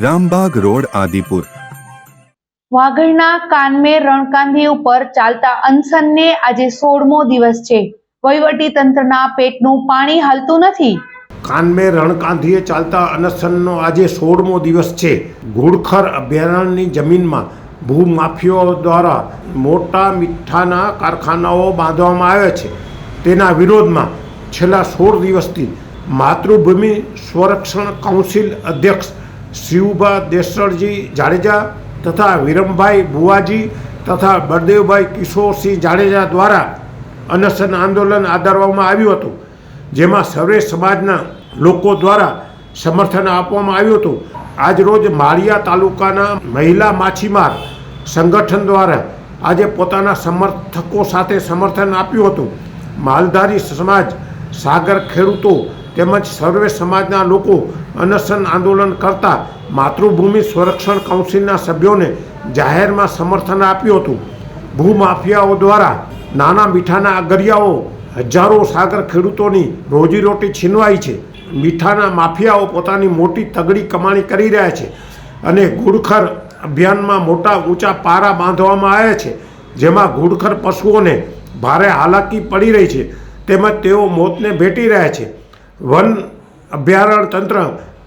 Rambagh road Adipur. વાગડના કાનમેર રણકાંધી ઉપર ચાલતા અનશનને આજે સોળમો દિવસ છે. વહીવટી તંત્રના પેટનું પાણી હાલતું નથી. કાનમેર રણકાંધીએ ચાલતા અનશનનો આજે સોળમો દિવસ છે. ઘુડખર અભયારણ્યની જમીનમાં ભૂમાફીઓ દ્વારા મોટા મીઠાના કારખાનાઓ બાંધવામાં આવ્યા છે. તેના વિરોધમાં છેલ્લા સોળ દિવસથી માતૃભૂમિ સ્વરક્ષણ કાઉન્સિલ અધ્યક્ષ શિવભા દેસરજી જાડેજા તથા વિરમભાઈ ભુવાજી તથા બળદેવભાઈ કિશોરસિંહ જાડેજા દ્વારા અનશન આંદોલન આદરવામાં આવ્યું હતું, જેમાં સર્વે સમાજના લોકો દ્વારા સમર્થન આપવામાં આવ્યું હતું. આજરોજ માળિયા તાલુકાના મહિલા માછીમાર સંગઠન દ્વારા આજે પોતાના સમર્થકો સાથે સમર્થન આપ્યું હતું. માલધારી સમાજ સાગર ખેડૂતો તેમજ સર્વે સમાજના લોકો અનશન આંદોલન કરતા માતૃભૂમિ સંરક્ષણ કાઉન્સિલના સભ્યોને જાહેરમાં સમર્થન આપ્યું હતું. ભૂમાફિયાઓ દ્વારા નાના મીઠાના અગરિયાઓ હજારો સાગર ખેડૂતોની રોજીરોટી છીનવાઈ છે. મીઠાના માફિયાઓ પોતાની મોટી તગડી કમાણી કરી રહ્યા છે અને ઘુડખર અભિયાનમાં મોટા ઊંચા પારા બાંધવામાં આવ્યા છે, જેમાં ઘુડખર પશુઓને ભારે હાલાકી પડી રહી છે તેમજ તેઓ મોતને ભેટી રહ્યા છે. વન અભયારણ્ય તંત્ર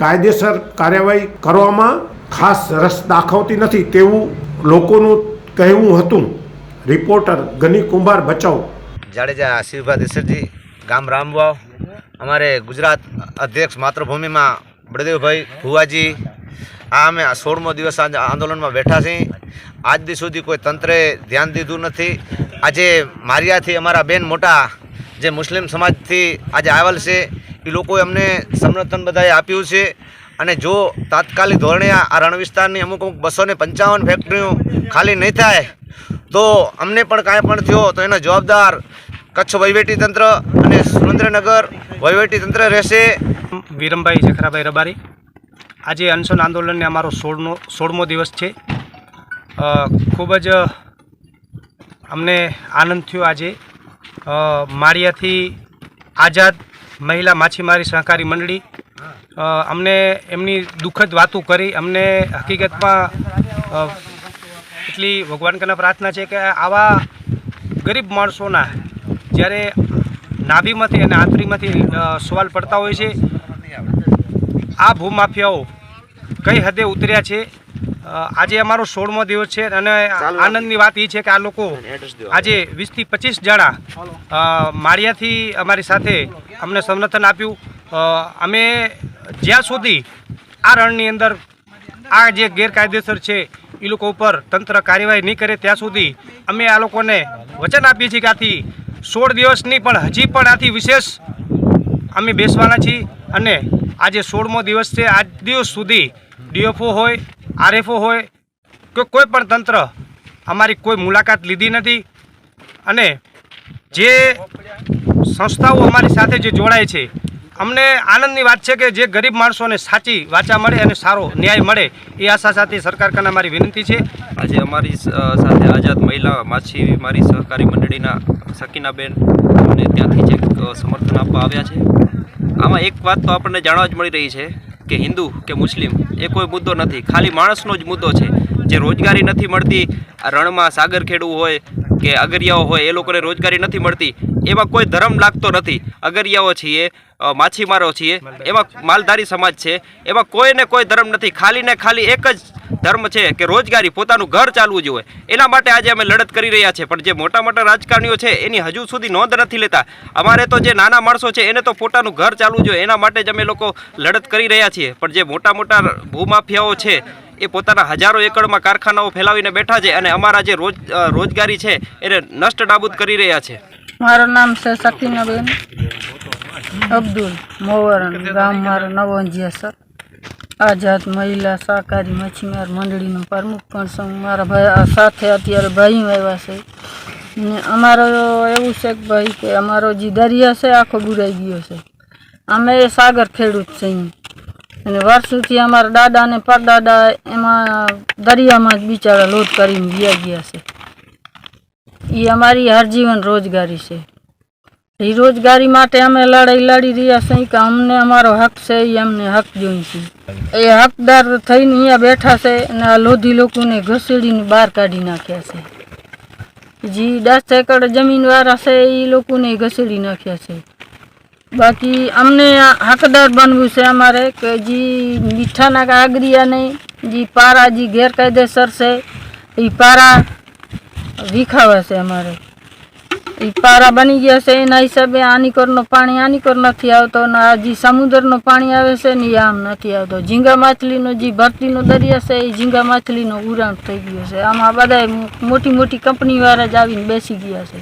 કાયદેસર કાર્યવાહી કરવામાં ખાસ રસ દાખવતી નથી તેવું લોકોનું કહેવું હતું. રિપોર્ટર ગની કુંભાર બચાવ. જાડેજા આશીર્વાદ ઈશ્વરજી, ગામ રામવાવ. અમારે ગુજરાત અધ્યક્ષ માતૃભૂમિમાં બળદેવભાઈ ભુવાજી, આ અમે સોળમો દિવસ આંદોલનમાં બેઠા છીએ. આજ દી સુધી કોઈ તંત્રે ધ્યાન દીધું નથી. આજે મારિયાથી અમારા બેન મોટા જે મુસ્લિમ સમાજથી આજે આવેલ છે એ લોકોએ અમને સમર્થન બધાએ આપ્યું છે. અને જો તાત્કાલિક ધોરણે આ રણ વિસ્તારની અમુક અમુક બસો ને પંચાવન ફેક્ટરીઓ ખાલી નહીં થાય, તો અમને પણ કાંઈ પણ થયો તો એનો જવાબદાર કચ્છ વહીવટીતંત્ર અને સુરેન્દ્રનગર વહીવટીતંત્ર રહેશે. વિરમભાઈ જખરાભાઈ રબારી, આજે અનશન આંદોલનને અમારો સોળનો સોળમો દિવસ છે. ખૂબ જ અમને આનંદ થયો આજે. માળિયાથી આઝાદ મહિલા માછીમારી સહકારી મંડળી અમને એમની દુઃખદ વાતો કરી, અમને હકીકતમાં એટલી ભગવાન કને પ્રાર્થના છે કે આવા ગરીબ માણસોના જ્યારે નાભીમાંથી અને આંતરીમાંથી સવાલ પડતા હોય છે, આ ભૂમાફિયાઓ કઈ હદે ઉતર્યા છે આજે અમારો સોળમો દિવસ છે અને આનંદની વાત એ છે કે આ લોકો આજે વીસથી પચીસ જણા માળિયાથી અમારી સાથે અમને સમર્થન આપ્યું. અમે જ્યાં સુધી આ રણની અંદર આ જે ગેરકાયદેસર છે એ લોકો ઉપર તંત્ર કાર્યવાહી નહીં કરે ત્યાં સુધી અમે આ લોકોને વચન આપીએ છીએ કે આથી સોળ દિવસની પણ હજી પણ આથી વિશેષ અમે બેસવાના છીએ. અને આજે સોળમો દિવસ છે. આજ દિવસ સુધી ડીએફઓ હોય આરએફઓ હોય કે કોઈ પણ તંત્ર અમારી કોઈ મુલાકાત લીધી નથી. અને જે સંસ્થાઓ અમારી સાથે જે જોડાય છે, અમને આનંદની વાત છે કે જે ગરીબ માણસોને સાચી વાચા મળે અને સારો ન્યાય મળે, એ આશા સાથે સરકાર અમારી વિનંતી છે. આજે અમારી સાથે આઝાદ મહિલા માછીમારી સહકારી મંડળીના સકીનાબેન અને ત્યાંથી જે સમર્થન આપવા આવ્યા છે. આમાં એક વાત તો આપણને જાણવા જ મળી રહી છે. કે હિન્દુ કે મુસ્લિમ, એ કોઈ મુદ્દો નથી. ખાલી માણસનો જ મુદ્દો છે. જે રોજગારી નથી મળતી રણમાં સાગર ખેડવું હોય કે અગરિયાઓ હોય એ લોકોને રોજગારી નથી મળતી એમાં કોઈ ધર્મ લાગતો નથી. અગરિયાઓ છીએ માછીમારો છીએ એમાં માલધારી સમાજ છે. એમાં કોઈને કોઈ ધર્મ નથી. ખાલી ને ખાલી એક જ ધર્મ છે કે રોજગારી પોતાનું ઘર ચાલવું જોઈએ. એના માટે આજે અમે લડત કરી રહ્યા છીએ પણ જે મોટા મોટા રાજકારણીઓ છે એની હજુ સુધી નોંધ નથી લેતા. અમારે તો જે નાના માણસો છે એને તો પોતાનું ઘર ચાલવું જોઈએ. એના માટે જ અમે લોકો લડત કરી રહ્યા છીએ. પણ જે મોટા મોટા ભૂમાફિયાઓ છે એ પોતાના હજારો એકડમાં કારખાનાઓ ફેલાવીને બેઠા છે અને અમારા જે રોજ રોજગારી છે, એને નષ્ટ નાબૂદ કરી રહ્યા છે. મારું નામ છે સકીનાબેન અબ્દુલ મોવરણ. ગામ મારું નવંજીયા સર. આઝાદ મહિલા સહકારી મચ્છીમાર મંડળીનો પ્રમુખ પણ છું. મારા ભાઈ સાથે અત્યારે ભાઈઓ આવ્યા છે. ને અમારો એવું છે કે ભાઈ કે અમારો જે દરિયા છે આખો બુરાઈ ગયો છે. અમે સાગર ખેડૂત છીએ. અને વર્ષોથી અમારા દાદા અને પરદાદા એમાં દરિયામાં જ બિચારા લોટ કરીને ગયા ગયા છે. એ અમારી હરજીવન રોજગારી છે. એ રોજગારી માટે અમે લડાઈ લડી રહ્યા છીએ કે અમને અમારો હક છે એ અમને હક જોઈએ છે. એ હકદાર થઈને અહીંયા બેઠા છે અને આ લોધી લોકોને ઘસેડીને બહાર કાઢી નાખ્યા છે. જે દસ એકડ જમીનવાળા છે એ લોકોને ઘસેડી નાખ્યા છે. બાકી અમને હકદાર બનવું છે અમારે કે જે મીઠાના કાગરિયા નહીં, જે પારા જે ગેરકાયદેસર છે એ પારા વિખાવા છે અમારે. એ પારા બની ગયા છે એના હિસાબે આનીકરનો પાણી આનીકોર નથી આવતો અને આ જે સમુદ્રનો પાણી આવે છે ને એ આમ નથી આવતો. ઝીંગા માછલીનો જે ભરતીનો દરિયા છે એ ઝીંગા માછલીનો ઉરાણ થઈ ગયો છે. આમાં બધા મોટી મોટી કંપનીવાળા જ આવીને બેસી ગયા છે.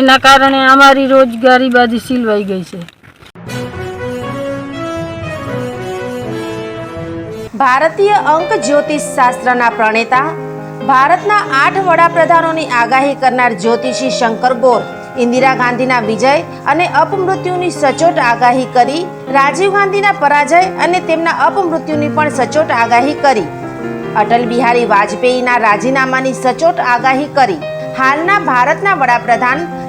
એના કારણે અમારી રોજગારી બધી સિલવાઈ ગઈ છે. ભારતીય અંક જ્યોતિષ શાસ્ત્રના પ્રણેતા, ભારતના આઠ વડાપ્રધાનોની આગાહી કરનાર જ્યોતિષી શંકર ગોર, ઇન્દિરા ગાંધીના વિજય અને અપમૃત્યુની સચોટ આગાહી કરી, રાજીવ ગાંધીના પરાજય અને તેમના અપમૃત્યુની પણ સચોટ આગાહી કરી. અટલ બિહારી વાજપેયીના રાજીનામાની સચોટ આગાહી કરી. હાલના ભારતના વડાપ્રધાન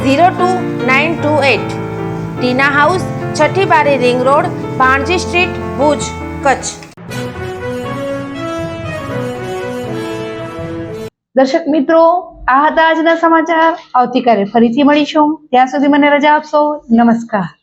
zero two nine two eight Tina house છઠ્ઠી બારી ring road, Bhanji street, Bhuj, Kutch. દર્શક મિત્રો, આ હતા આજના સમાચાર. આવતીકાલે ફરીથી મળીશું. ત્યાં સુધી મને રજા આપશો. નમસ્કાર.